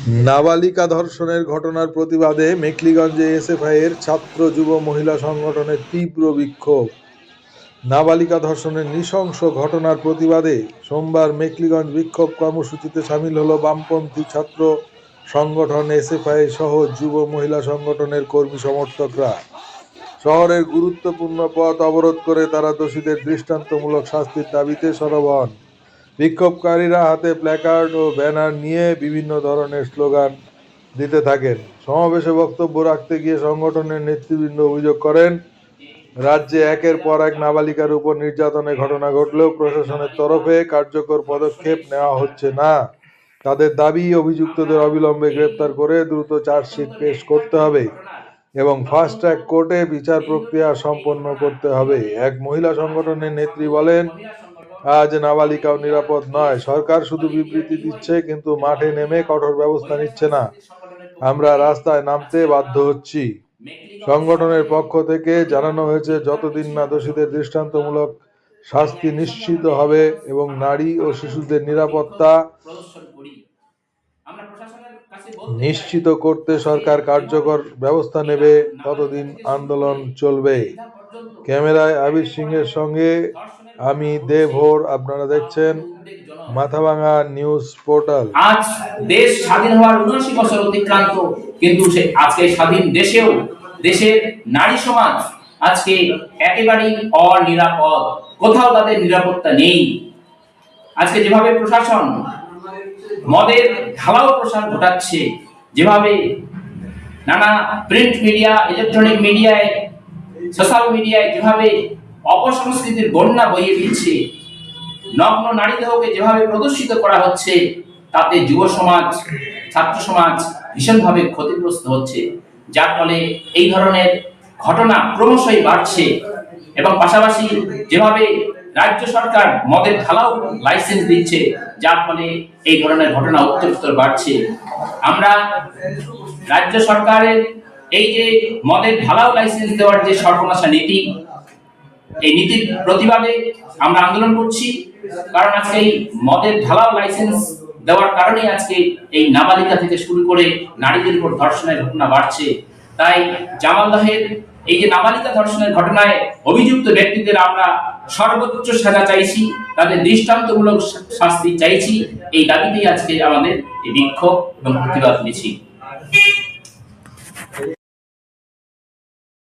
নাবালিকা ধর্ষণের ঘটনার প্রতিবাদে এসএফআই এর ছাত্র যুব মহিলা সংগঠনের তীব্র বিক্ষোভ। নাবালিকা ধর্ষণের নৃশংস ঘটনার প্রতিবাদে সোমবার মেখলিগঞ্জ বিক্ষোভ কর্মসূচিতে সামিল হলো বামপন্থী ছাত্র সংগঠন এসএফআই সহ যুব মহিলা সংগঠনের কর্মী সমর্থকরা। শহরের গুরুত্বপূর্ণ পথ অবরোধ করে তারা দোষীদের দৃষ্টান্তমূলক শাস্তির দাবিতে সরব বিক্ষোভকারীরা হাতে প্ল্যাকার্ড ও ব্যানার নিয়ে বিভিন্ন ধরনের স্লোগান দিতে থাকেন। সমাবেশে বক্তব্য রাখতে গিয়ে সংগঠনের নেতৃবৃন্দ অভিযোগ করেন, রাজ্যে একের পর এক নাবালিকার উপর নির্যাতনের ঘটনা ঘটলেও প্রশাসনের তরফে কার্যকর পদক্ষেপ নেওয়া হচ্ছে না। তাদের দাবি, অভিযুক্তদের অবিলম্বে গ্রেপ্তার করে দ্রুত চার্জশিট পেশ করতে হবে এবং ফাস্ট ট্র্যাক কোর্টে বিচার প্রক্রিয়া সম্পন্ন করতে হবে। এক মহিলা সংগঠনের নেত্রী বলেন আজ নাবালিকাও নিরাপদ নয়। সরকার শুধু বিবৃতি দিচ্ছে, কিন্তু মাঠে নেমে কঠোর ব্যবস্থা নিচ্ছে না। আমরা রাস্তায় নামতে বাধ্য হচ্ছি। সংগঠনের পক্ষ থেকে জানানো হয়েছে, যতদিন না দোষীদের দৃষ্টান্তমূলক শাস্তি নিশ্চিত হবে এবং নারী ও শিশুদের নিরাপত্তা নিশ্চিত করতে সরকার কার্যকর ব্যবস্থা নেবে, ততদিন আন্দোলন চলবে। ক্যামেরায় আবির সিংহের সঙ্গে আমি দেভোর আপনারা দেখছেন মাথাভাঙা নিউজ পোর্টাল। আজ দেশ স্বাধীন হওয়ার উনআশি বছর অতিক্রান্ত, কিন্তু সে আজকে স্বাধীন দেশেও দেশের নারী সমাজ আজকে একেবারেই অনিরাপদ, কোথাও তাদের নিরাপত্তা নেই। আজকে যেভাবে প্রশাসন মদের ঢালাও প্রসার ঘটাচ্ছে, যেভাবে নানা প্রিন্ট মিডিয়া ইলেকট্রনিক মিডিয়ায় সোশ্যাল মিডিয়ায় যেভাবে অপসংস্কৃতির বন্যা বইয়ে দিচ্ছে। নগ্ন নারী দেহকে যেভাবে প্রদর্শিত করা হচ্ছে, তাতে যুব সমাজ, ছাত্র সমাজ ভীষণভাবে ক্ষতিগ্রস্ত হচ্ছে। যার ফলে এই ধরনের ঘটনা ক্রমশই বাড়ছে এবং পাশাপাশি যেভাবে রাজ্য সরকার মদের ঢালাও লাইসেন্স দিচ্ছে, যার ফলে এই ধরনের ঘটনা উত্তরোত্তর বাড়ছে। আমরা রাজ্য সরকারের এই যে মদের ঢালাও লাইসেন্স দেওয়ার যে সর্বনাশা নীতি এই নীতির প্রতিবাদে আমরা আন্দোলন করছি। কারণ আজকে এই মদের ঢালাও লাইসেন্স দেওয়ার কারণে আজকে এই নাবালিকা থেকে শুরু করে নারীদের উপর ধর্ষণের ঘটনা বাড়ছে। তাই জামালদাহের এই যে নাবালিকা ধর্ষণের ঘটনায় অভিযুক্ত ব্যক্তিদের আমরা সর্বোচ্চ সাজা চাইছি, তাদের দৃষ্টান্তমূলক শাস্তি চাইছি, এই দাবিতেই আজকে আমাদের এই বিক্ষোভ এবং প্রতিবাদ মিছিল